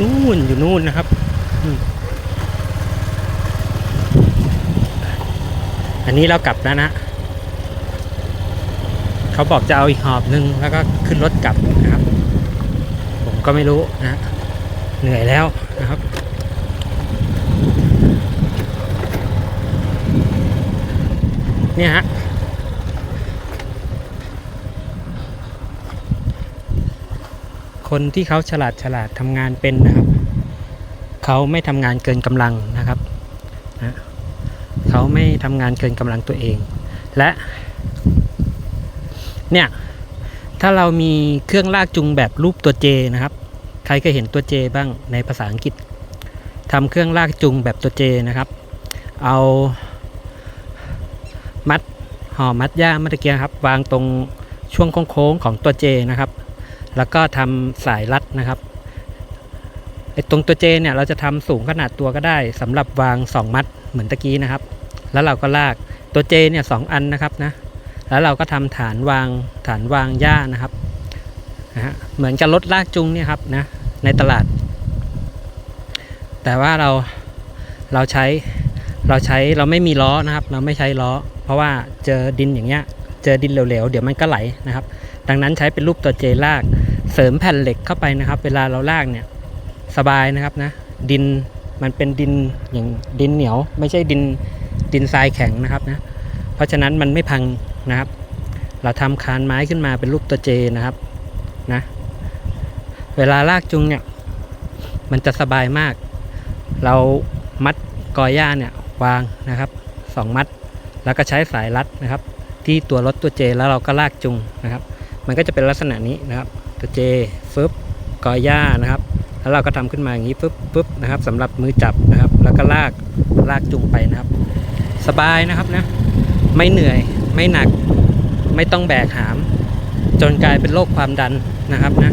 นู่นอยู่นู่นนะครับอันนี้เรากลับแล้วนะ เขาบอกจะเอาอีกหอบหนึ่งแล้วก็ขึ้นรถกลับนะครับ ผมก็ไม่รู้นะ เหนื่อยแล้วนะครับเนี่ยฮะ คนที่เขาฉลาดฉลาดทำงานเป็นนะครับ เขาไม่ทำงานเกินกำลังนะครับนะเขาไม่ทำงานเกินกำลังตัวเอง และ เนี่ย ถ้าเรามีเครื่องลากจูงแบบรูปตัวเจนะครับ ใครเคยเห็นตัวเจบ้างในภาษาอังกฤษทำเครื่องลากจูงแบบตัวเจนะครับ เอามัดห่อมัดหญ้าเมื่อกี้ครับ วางตรงช่วงโค้งๆของตัวเจนะครับ แล้วก็ทำสายรัดนะครับไอ้ตรงตัวเจเนี่ยเราจะทำสูงขนาดตัวก็ได้สำหรับวาง 2 มัดเหมือนตะกี้นะครับ แล้วเราก็ลากตัวเจเนี่ยสองอันนะครับนะแล้วเราก็ทำฐานวางฐานวางหญ้านะครับนะฮะเหมือนกับรถลากจูงเนี่ยครับนะในตลาด แต่ว่าเราเราใช้เราใช้เราไม่มีล้อนะครับ เราไม่ใช้ล้อ เพราะว่าเจอดินอย่างเงี้ยเจอดินเหลวๆเดี๋ยวมันก็ไหลนะครับ ดังนั้นใช้เป็นรูปตัวเจลาก เสริมแผ่นเหล็กเข้าไปนะครับ เวลาเราลากเนี่ยสบายนะครับนะ ดินมันเป็นดินอย่างดินเหนียว ไม่ใช่ดินดินทรายแข็งนะครับนะ เพราะฉะนั้นมันไม่พังนะครับ เราทำคานไม้ขึ้นมาเป็นรูปตัวเจนะครับนะเวลาลากจุงเนี่ยมันจะสบายมาก เรามัดกอหญ้าเนี่ยวางนะครับสองมัด แล้วก็ใช้สายรัดนะครับ ที่ตัวรถตัวเจแล้วเราก็ลากจุงนะครับ มันก็จะเป็นลักษณะนี้นะครับ ตัวเจฟึบกอหญ้านะครับ แล้วเราก็ทำขึ้นมาอย่างนี้ฟึบฟึบนะครับสำหรับมือจับนะครับ แล้วก็ลากลากจุงไปนะครับ สบายนะครับนะไม่เหนื่อยไม่หนัก ไม่ต้องแบกหาม จนกลายเป็นโรคความดันนะครับนะ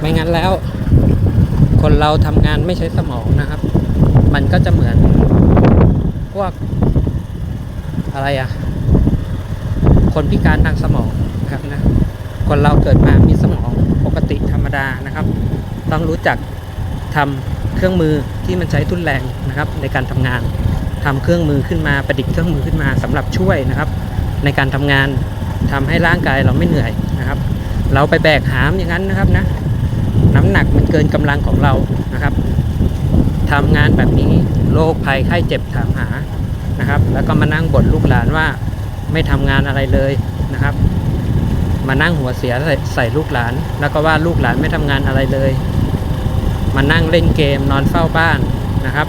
ไม่งั้นแล้ว คนเราทำงานไม่ใช้สมองนะครับ มันก็จะเหมือนพวก อะไรอะคนพิการทางสมองนะครับนะคนเราเกิดมามีสมองปกติธรรมดานะครับ ต้องรู้จักทำเครื่องมือที่มันใช้ทุนแรงนะครับ ในการทำงานทำเครื่องมือขึ้นมาประดิษฐ์เครื่องมือขึ้นมาสำหรับช่วยนะครับ ในการทำงานทำให้ร่างกายเราไม่เหนื่อยนะครับ เราไปแบกหามอย่างนั้นนะครับนะน้ำหนักมันเกินกำลังของเรานะครับทำงานแบบนี้โรคภัยไข้เจ็บถามหา นะครับ แล้วก็มานั่งบ่นลูกหลานว่าไม่ทำงานอะไรเลยนะครับ มานั่งหัวเสียใส่ใส่ลูกหลาน แล้วก็ว่าลูกหลานไม่ทำงานอะไรเลย มานั่งเล่นเกมนอนเฝ้าบ้านนะครับ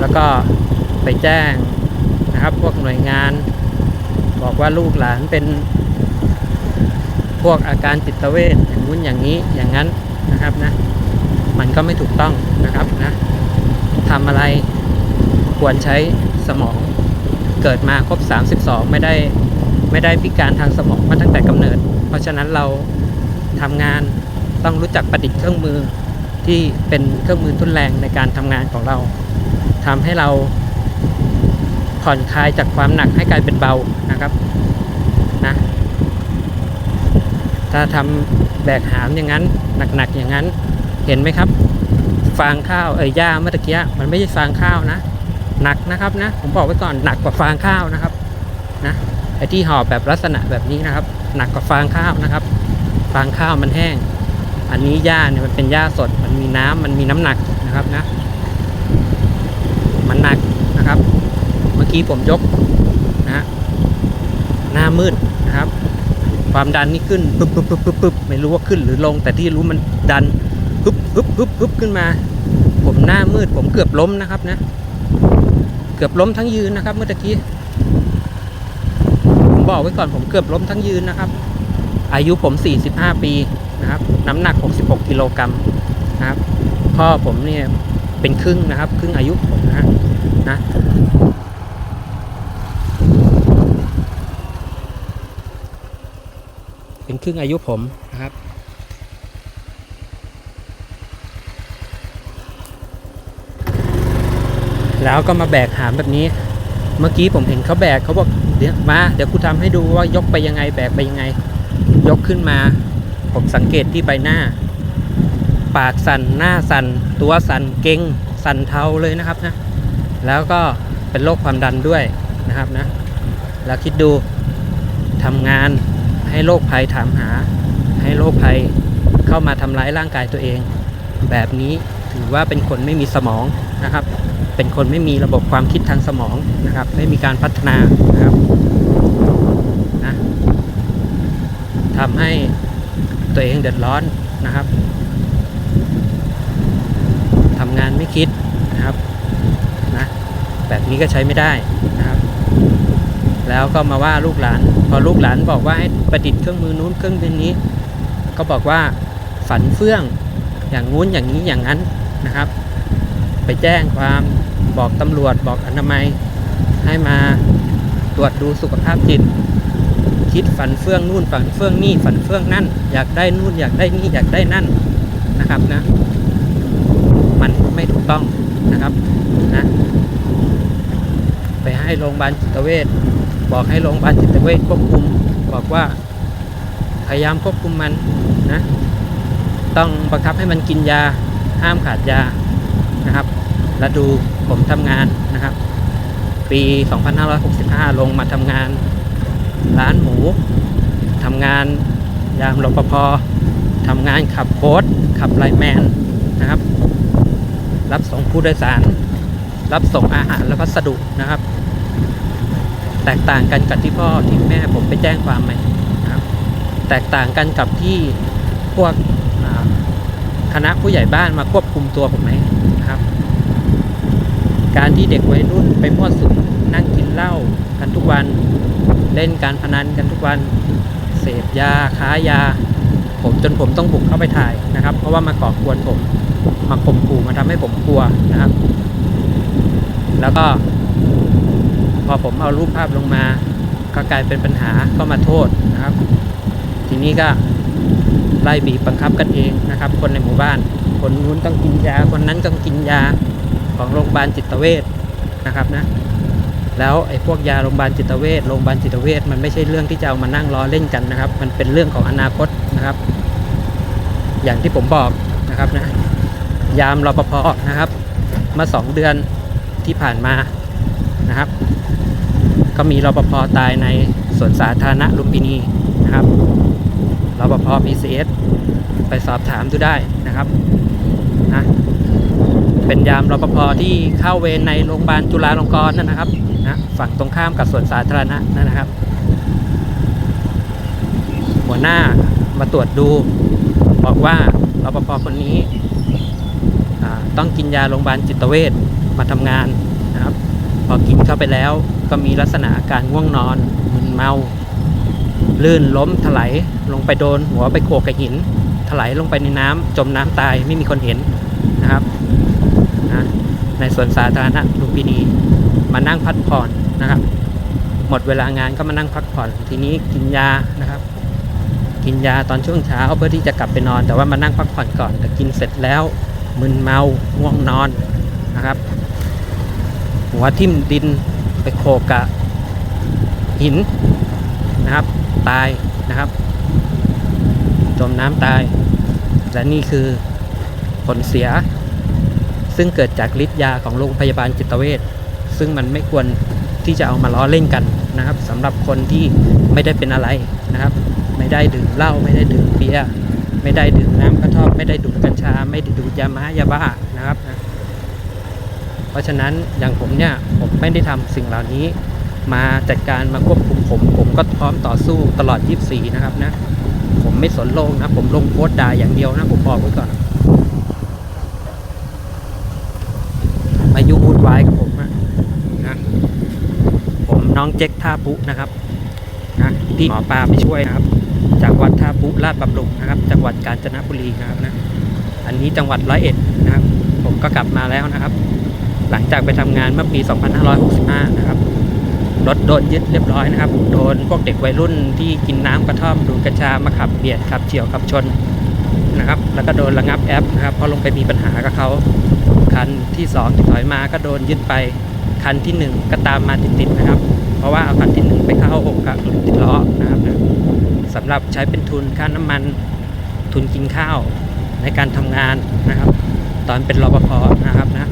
แล้วก็ไปแจ้งนะครับ พวกหน่วยงาน บอกว่าลูกหลานเป็นพวกอาการจิตเวชอย่างนู้นอย่างนี้อย่างนั้นนะครับนะมันก็ไม่ถูกต้องนะครับนะทำอะไร ควรใช้สมองเกิดมาครบ 32 ไม่ได้ไม่ได้พิการทางสมองมาตั้งแต่กำเนิด เพราะฉะนั้นเราทำงานต้องรู้จักประดิษฐ์เครื่องมือที่เป็นเครื่องมือทุนแรงในการทำงานของเราทำให้เราผ่อนคลายจากความหนักให้กลายเป็นเบานะครับนะถ้าทำแบกหามอย่างนั้นหนักๆอย่างนั้นเห็นไหมครับ ฟางข้าวเอ้ยหญ้าเมื่อตะกี้มันไม่ใช่ฟางข้าวนะ หนักนะครับนะ ผมบอกไว้ก่อนหนักกว่าฟางข้าวนะครับนะไอ้ที่ห่อแบบลักษณะแบบนี้นะครับ หนักกว่าฟางข้าวนะครับ ฟางข้าวมันแห้ง อันนี้หญ้าเนี่ยมันเป็นหญ้าสด มันมีน้ำมันมีน้ำหนักนะครับนะ มันหนักนะครับ เมื่อกี้ผมยกนะฮะหน้ามืดนะครับ ความดันนี่ขึ้นปึ๊บปึ๊บปึ๊บปึ๊บปึ๊บไม่รู้ว่าขึ้นหรือลง แต่ที่รู้มันดันปึ๊บปึ๊บปึ๊บปึ๊บขึ้นมา ผมหน้ามืดผมเกือบล้มนะครับนะ เกือบล้มทั้งยืนนะครับ เมื่อกี้ผมบอกไว้ก่อนผมเกือบล้มทั้งยืนนะครับ อายุผม 45 ปีนะครับ น้ำหนัก 66 กิโลกรัมนะครับพ่อผมเนี่ยเป็นครึ่งนะครับ ครึ่งอายุผมนะฮะนะเป็นครึ่งอายุผมนะครับ แล้วก็มาแบกหามแบบนี้ เมื่อกี้ผมเห็นเขาแบกเขาบอกเดี๋ยวมาเดี๋ยวกูทำให้ดูว่ายกไปยังไงแบกไปยังไง ยกขึ้นมา ผมสังเกตที่ใบหน้า ปากสั่นหน้าสั่นตัวสั่นเก่งสั่นเทาเลยนะครับนะแล้วก็เป็นโรคความดันด้วยนะครับนะแล้วคิดดูทำงานให้โรคภัยถามหา ให้โรคภัยเข้ามาทำร้ายร่างกายตัวเอง แบบนี้ ถือว่าเป็นคนไม่มีสมองนะครับ เป็นคนไม่มีระบบความคิดทางสมองนะครับ ไม่มีการพัฒนานะครับนะทำให้ตัวเองเดือดร้อนนะครับทำงานไม่คิดนะครับนะแบบนี้ก็ใช้ไม่ได้นะครับ แล้วก็มาว่าลูกหลาน พอลูกหลานบอกว่าให้ประดิษฐ์เครื่องมือนู้นเครื่องมือนี้ ก็บอกว่าฝันเฟื่องอย่างงู้นอย่างนี้อย่างนั้น นะครับ ไปแจ้งความบอกตำรวจบอกอนามัย ให้มาตรวจดูสุขภาพจิต คิดฝันเฟื่องนู่นฝันเฟื่องนี่ฝันเฟื่องนั่น อยากได้นู่นอยากได้นี่อยากได้นั่นนะครับนะ มันไม่ถูกต้องนะครับนะไปให้โรงพยาบาลจิตเวชบอกให้โรงพยาบาลจิตเวชควบคุมบอกว่าพยายามควบคุมมันนะ ต้องบังคับให้มันกินยา ห้ามขาดยานะครับแล้วดูผมทำงานนะครับ ปี 2565 ลงมาทำงาน ร้านหมูทำงานยามรปภทำงานขับโค้ดขับไลแมนนะครับ รับส่งผู้โดยสาร รับส่งอาหารและพัสดุนะครับ แตกต่างกันกับที่พ่อที่แม่ผมไปแจ้งความไหมนะครับ แตกต่างกันกับที่พวก คณะผู้ใหญ่บ้านมาควบคุมตัวผมไหมนะครับ การที่เด็กวัยรุ่นไปมั่วสุมนั่งกินเหล้ากันทุกวันเล่นการพนันกันทุกวันเสพยาค้ายา ผมจนผมต้องบุกเข้าไปถ่ายนะครับ เพราะว่ามาก่อกวนผมมาข่มขู่มาทำให้ผมกลัวนะครับ แล้วก็ พอผมเอารูปภาพลงมา ก็กลายเป็นปัญหาก็มาโทษนะครับ ทีนี้ก็ ไล่บีบบังคับกันเองนะครับ คนในหมู่บ้าน คนนู้นต้องกินยา คนนั้นต้องกินยาของโรงพยาบาลจิตเวชนะครับนะ แล้วไอ้พวกยาโรงพยาบาลจิตเวชโรงพยาบาลจิตเวชมันไม่ใช่เรื่องที่จะเอามานั่งล้อเล่นกันนะครับ มันเป็นเรื่องของอนาคตนะครับ อย่างที่ผมบอกนะครับนะ ยามรปภนะครับ มาสองเดือนที่ผ่านมานะครับ ก็มีรปภตายในสวนสาธารณะลุมพินีนะครับ รปภ PCS ไปสอบถามดูได้นะครับนะเป็นยามรปภที่เข้าเวรในโรงพยาบาลจุฬาลงกรณ์นั่นนะครับนะฝั่งตรงข้ามกับสวนสาธารณะนั่นนะครับ หัวหน้ามาตรวจดู บอกว่ารปภคนนี้ต้องกินยาโรงพยาบาลจิตเวชมาทำงานนะครับ พอกินเข้าไปแล้วก็มีลักษณะอาการง่วงนอนมึนเมา ลื่นล้มถลายลงไปโดน หัวไปโขกกับหิน ถลายลงไปในน้ำจมน้ำตายไม่มีคนเห็นนะครับนะในสวนสาธารณะลุมพินีมานั่งพักผ่อนนะครับ หมดเวลางานก็มานั่งพักผ่อน ทีนี้กินยานะครับ กินยาตอนช่วงเช้าเพื่อที่จะกลับไปนอน แต่ว่ามานั่งพักผ่อนก่อนแต่กินเสร็จแล้วมึนเมาง่วงนอนนะครับ หัวทิ่มดินไปโขกกับหินนะครับ ตายนะครับ จมน้ำตาย และนี่คือผลเสีย ซึ่งเกิดจากฤทธิ์ยาของโรงพยาบาลจิตเวชซึ่งมันไม่ควรที่จะเอามาล้อเล่นกันนะครับสำหรับคนที่ไม่ได้เป็นอะไรนะครับ ไม่ได้ดื่มเหล้าไม่ได้ดื่มเบียร์ไม่ได้ดื่มน้ำกระท่อมไม่ได้ดูดกัญชา ไม่ได้ดูดยาม้ายาบ้านะครับนะเพราะฉะนั้นอย่างผมเนี่ยผมไม่ได้ทำสิ่งเหล่านี้ มาจัดการมาควบคุมผม ผมก็พร้อมต่อสู้ตลอด 24 นะครับนะ ผมไม่สนโลกนะ ผมลงโพสต์ด่าอย่างเดียวนะ ผมบอกไว้ก่อนมายุ่งวุ่นวายกับผมนะนะผมน้องเจ๊กท่าปุนะครับนะที่หมอปลาไปช่วยนะครับ จากวัดท่าปุลาดบำรุงนะครับ จังหวัดกาญจนบุรีนะครับนะอันนี้จังหวัดร้อยเอ็ดนะครับ ผมก็กลับมาแล้วนะครับ หลังจากไปทำงานเมื่อปี 2565 นะครับ รถโดนยึดเรียบร้อยนะครับ โดนพวกเด็กวัยรุ่นที่กินน้ำกระท่อมดูดกัญชามาขับเบียดขับเฉียวขับชนนะครับ แล้วก็โดนระงับแอปนะครับเพราะลงไปมีปัญหากับเขาคันที่สองที่ถอยมาก็โดนยึดไปคันที่หนึ่งก็ตามมาติดๆนะครับ เพราะว่าเอาคันที่หนึ่งไปเข้าอกกับรถติดล้อนะครับสำหรับใช้เป็นทุนค่าน้ำมันทุนกินข้าวในการทำงานนะครับ ตอนเป็นรปภนะครับนะ